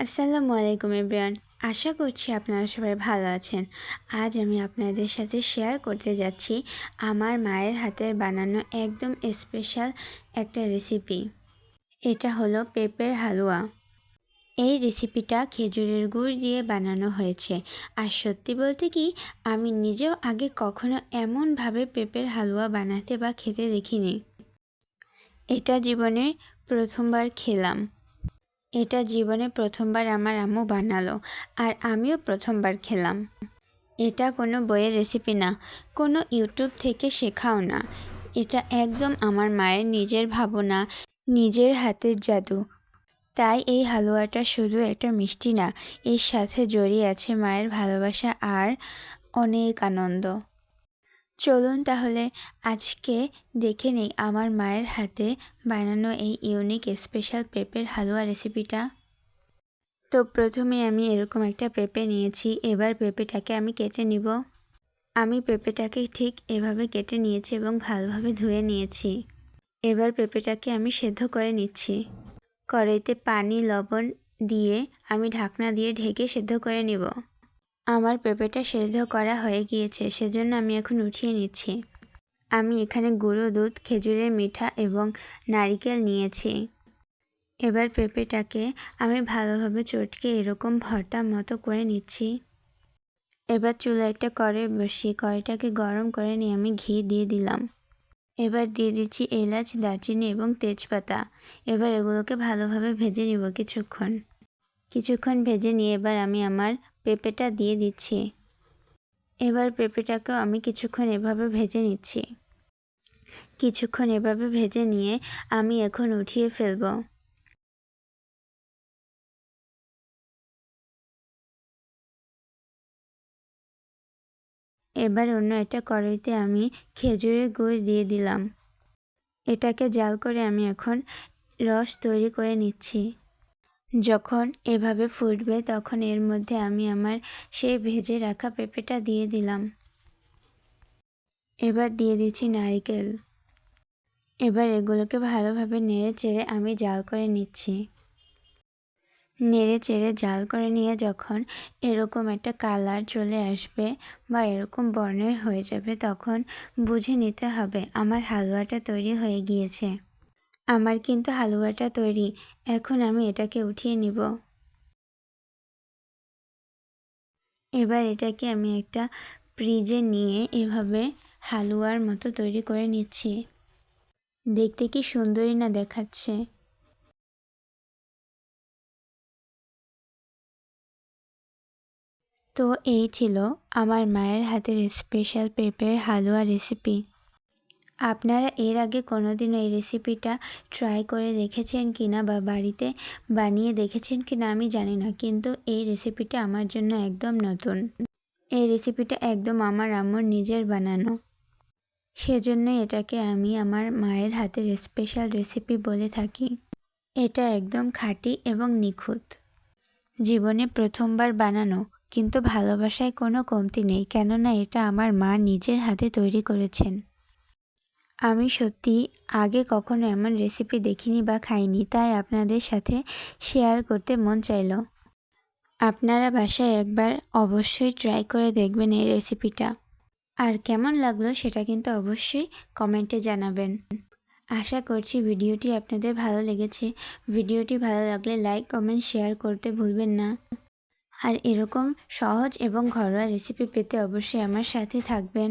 আসসালামু আলাইকুম এভরিওয়ান। আশা করছি আপনারা সবাই ভালো আছেন। আজ আমি আপনাদের সাথে শেয়ার করতে যাচ্ছি আমার মায়ের হাতের বানানো একদম স্পেশাল একটা রেসিপি এটা হলো পেঁপের হালুয়া। এই রেসিপিটা খেজুরের গুড় দিয়ে বানানো হয়েছে। আর সত্যি বলতে কি, আমি নিজেও আগে কখনো এমনভাবে পেঁপের হালুয়া বানাতে বা খেতে দেখিনি। এটা জীবনে প্রথমবার খেলাম। এটা জীবনে প্রথমবার আমার আম্মু বানালো আর আমিও প্রথমবার খেলাম। এটা কোনো বইয়ের রেসিপি না, কোনো ইউটিউব থেকে শেখাও না। এটা একদম আমার মায়ের নিজের ভাবনা, নিজের হাতের জাদু। তাই এই হালুয়াটা শুধু একটা মিষ্টি না, এর সাথে জড়িয়ে আছে মায়ের ভালোবাসা আর অনেক আনন্দ। চলুন তাহলে আজকে দেখে নেই আমার মায়ের হাতে বানানো এই ইউনিক স্পেশাল পেঁপের হালুয়া রেসিপিটা তো প্রথমে আমি এরকম একটা পেঁপে নিয়েছি, এবার পেঁপেটাকে আমি কেটে নিব। আমি পেঁপেটাকে ঠিক এভাবে কেটে নিয়েছি এবং ভালোভাবে ধুয়ে নিয়েছি। এবার পেঁপেটাকে আমি সেদ্ধ করে নিচ্ছি। কড়াইতে পানি, লবণ দিয়ে আমি ঢাকনা দিয়ে ঢেকে সেদ্ধ করে নিব। আমার পেঁপেটা সেদ্ধ করা হয়ে গিয়েছে, সেজন্য আমি এখন উঠিয়ে নিচ্ছি। আমি এখানে গুঁড়ো দুধ, খেজুরের মিঠা এবং নারিকেল নিয়েছি। এবার পেঁপেটাকে আমি ভালোভাবে চটকে এরকম ভর্তা মতো করে নিচ্ছি। এবার চুলাইটা করে বসিয়ে, কড়াইটাকে গরম করে নিয়ে আমি ঘি দিয়ে দিলাম। এবার দিয়ে দিচ্ছি এলাচ, দারচিনি এবং তেজপাতা। এবার এগুলোকে ভালোভাবে ভেজে নিব কিছুক্ষণ। কিছুক্ষণ ভেজে নিয়ে এবার আমি আমার পেঁপেটা দিয়ে দিচ্ছি। এবার পেঁপেটাকেও আমি কিছুক্ষণ এভাবে ভেজে নিচ্ছি। কিছুক্ষণ এভাবে ভেজে নিয়ে আমি এখন উঠিয়ে ফেলব। এবার অন্য একটা কড়াইতে আমি খেজুরের গুড় দিয়ে দিলাম। এটাকে জাল করে আমি এখন রস তৈরি করে নিচ্ছি। যখন এভাবে ফুটবে, তখন এর মধ্যে আমি আমার সেই ভেজে রাখা পেঁপেটা দিয়ে দিলাম। এবার দিয়ে দিচ্ছি নারিকেল। এবার এগুলোকে ভালোভাবে নেড়ে চেড়ে আমি জাল করে নিচ্ছি। নেড়ে চেড়ে জাল করে নিয়ে যখন এরকম একটা কালার চলে আসবে বা এরকম বর্ণের হয়ে যাবে, তখন বুঝে নিতে হবে আমার হালুয়াটা তৈরি হয়ে গিয়েছে। আমার কিন্তু হালুয়াটা তৈরি। এখন আমি এটাকে উঠিয়ে নিব। এবার এটাকে আমি একটা ফ্রিজে নিয়ে এভাবে হালুয়ার মতো তৈরি করে নিচ্ছি। দেখতে কি সুন্দরই না দেখাচ্ছে। তো এই ছিল আমার মায়ের হাতের স্পেশাল পেঁপের হালুয়া রেসিপি আপনারা এর আগে কোনো দিনও এই রেসিপিটা ট্রাই করে দেখেছেন কি না বা বাড়িতে বানিয়ে দেখেছেন কি না আমি জানি না, কিন্তু এই রেসিপিটা আমার জন্য একদম নতুন। এই রেসিপিটা একদম আমার আম্মুর নিজের বানানো। সেজন্যই এটাকে আমি আমার মায়ের হাতের স্পেশাল রেসিপি বলে থাকি। এটা একদম খাঁটি এবং নিখুঁত। জীবনে প্রথমবার বানানো, কিন্তু ভালোবাসায় কোনো কমতি নেই, কেননা এটা আমার মা নিজের হাতে তৈরি করেছেন। আমি সত্যি আগে কখনো এমন রেসিপি দেখিনি বা খাইনি, তাই আপনাদের সাথে শেয়ার করতে মন চাইল। আপনারা বাসায় একবার অবশ্যই ট্রাই করে দেখবেন এই রেসিপিটা আর কেমন লাগল সেটা কিন্তু অবশ্যই কমেন্টে জানাবেন। আশা করছি ভিডিওটি আপনাদের ভালো লেগেছে। ভিডিওটি ভালো লাগলে লাইক কমেন্ট শেয়ার করতে ভুলবেন না। আর এরকম সহজ এবং ঘরোয়া রেসিপি পেতে অবশ্যই আমার সাথে থাকবেন।